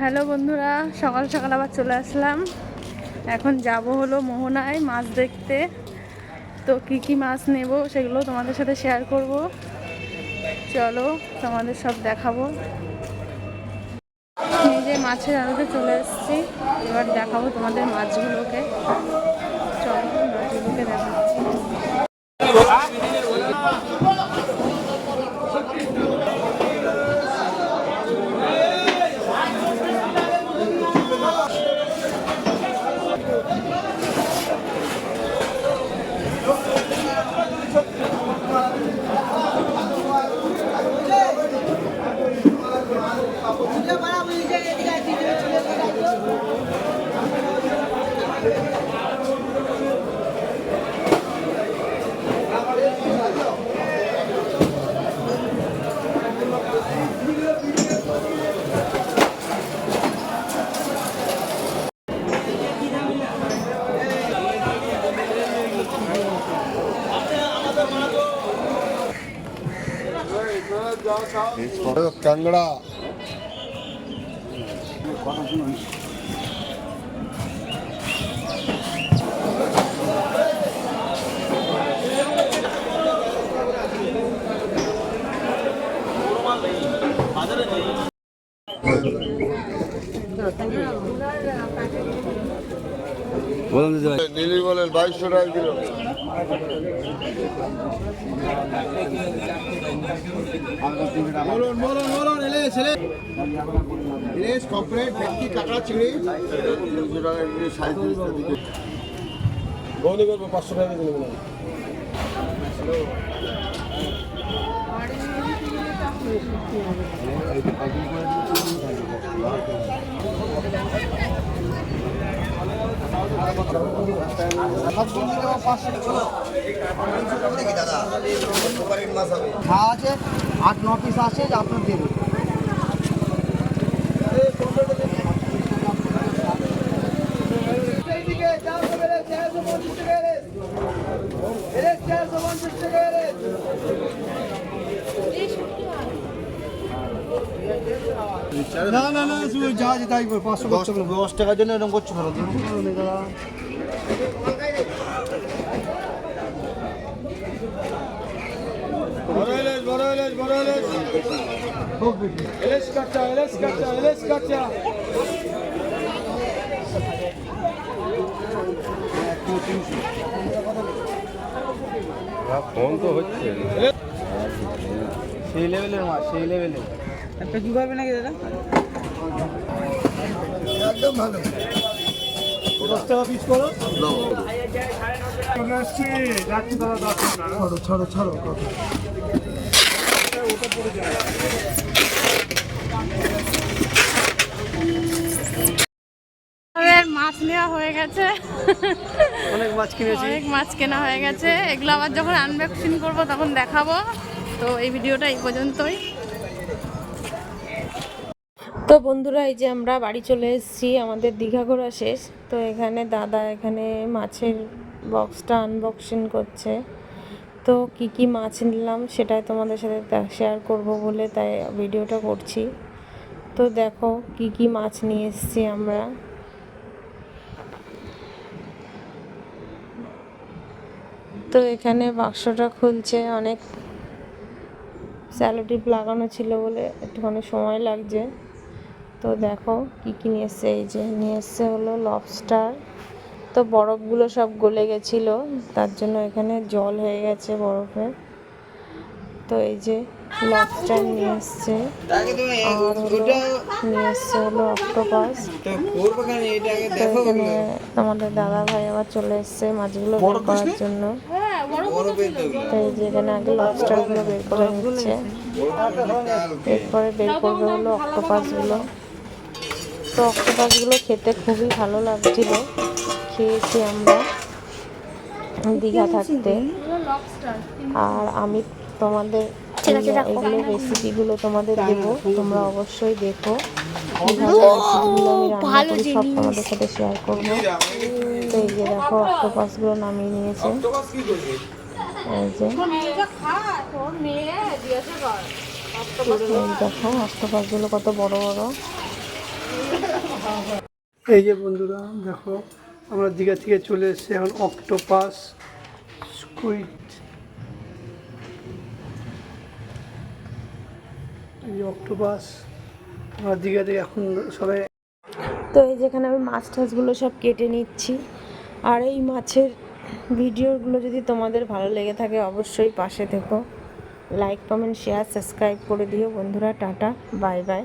Hello বন্ধুরা, সকাল সকাল আবার চলে আসলাম। এখন যাব হলো মোহনায় মাছ দেখতে। তো কি কি মাছ নেব সেগুলো তোমাদের সাথে শেয়ার করব। চলো তোমাদের সব দেখাবো। এই যে মাছের আড়তে চলে এসেছি। এবার দেখাবো তোমাদের মাছগুলোকে। চলো মাছগুলোকে দেখাচ্ছি। কাংড়া নীলি বলেন বাইশশো টাকা কিলো। বলুন বলুন বলুন ইলিশ ইলিশ ইলিশ কমপ্লেট ভেটকি কাঁকড়া চিংড়ি। তিনশো টাকা কিলো সাঁত্রিশ দিকে বৌনি করব পাঁচশো টাকা কিলো বলুন হ্যাঁ আছে আট ন পিস আছে আপনার দেবে না না না শুধু যা আছে তাই করো, পাঁচশো করছ দশ টাকার জন্য এরকম করছ ভালো বড় বড় বড় কাঁচা কাঁচা কাঁচা। ফোন তো হচ্ছে। সেই লেভেলের মাছ সেই লেভেলের। একটা কি করবে নাকি দাদা? একদম ভালো। দশ টাকা পিস করো ছাড়ো ছাড়ো ছাড়ো আমাদের মাছ নেওয়া হয়ে গেছে। অনেক মাছ কিনেছি। অনেক মাছ কেনা হয়ে গেছে। এগুলো আবার যখন আনবক্সিং করব তখন দেখাবো। তো এই ভিডিওটা এই পর্যন্তই। তো বন্ধুরা, এই যে আমরা বাড়ি চলে এসেছি, আমাদের দীঘা ঘোরা শেষ। তো এখানে দাদা এখানে মাছের বক্সটা আনবক্সিং করছে। তো কি কি মাছ নিলাম সেটাই তোমাদের সাথে শেয়ার করব বলে তাই ভিডিওটা করছি। তো দেখো কি কি মাছ নিয়ে এসেছি আমরা। তো এখানে বাক্সটা খুলছে, অনেক স্যালোটিপ লাগানো ছিল বলে একটুখানি সময় লাগছে। তো দেখো কি কি নিয়ে এসছে এই যে নিয়ে এসছে হলো লবস্টার তো বরফগুলো সব গলে গেছিল তার জন্য এখানে জল হয়ে গেছে বরফে। তো এই যে লবস্টার নিয়ে এসছে আর হলো নিয়ে এসছে হলো অক্টোপাস এখানে আমাদের দাদা ভাই আবার চলে এসছে মাছগুলো বের করার জন্য। তো এই যে এখানে আগে লবস্টারগুলো বের করে নিচ্ছে। এরপরে বের করবে হলো অক্টোপাসগুলো তো অক্টোপাসগুলো খেতে খুবই ভালো লাগছিল। খেয়েছি আমরা দীঘা থাকতে। আর আমি তোমাদের এগুলো রেসিপিগুলো তোমাদের দেবো। তোমরা অবশ্যই দেখো। আমি রান্না সব তোমাদের সাথে শেয়ার করব। তো এই যে দেখো অক্টোপাসগুলো নামিয়ে নিয়েছে। এই যে দেখো অক্টোপাসগুলো কত বড় বড়। এই যে বন্ধুরা, দেখো, আমরা দীঘা থেকে চলে এসেছি এখন অক্টোপাস স্কুইড এই অক্টোপাস আমরা দীঘা থেকে এখন সবাই তো এই যেখানে আমি মাছ টাছগুলো সব কেটে নিচ্ছি। আর এই মাছের ভিডিওগুলো যদি তোমাদের ভালো লেগে থাকে, অবশ্যই পাশে থেকো। লাইক কমেন্ট শেয়ার সাবস্ক্রাইব করে দিও। বন্ধুরা, টাটা বাই বাই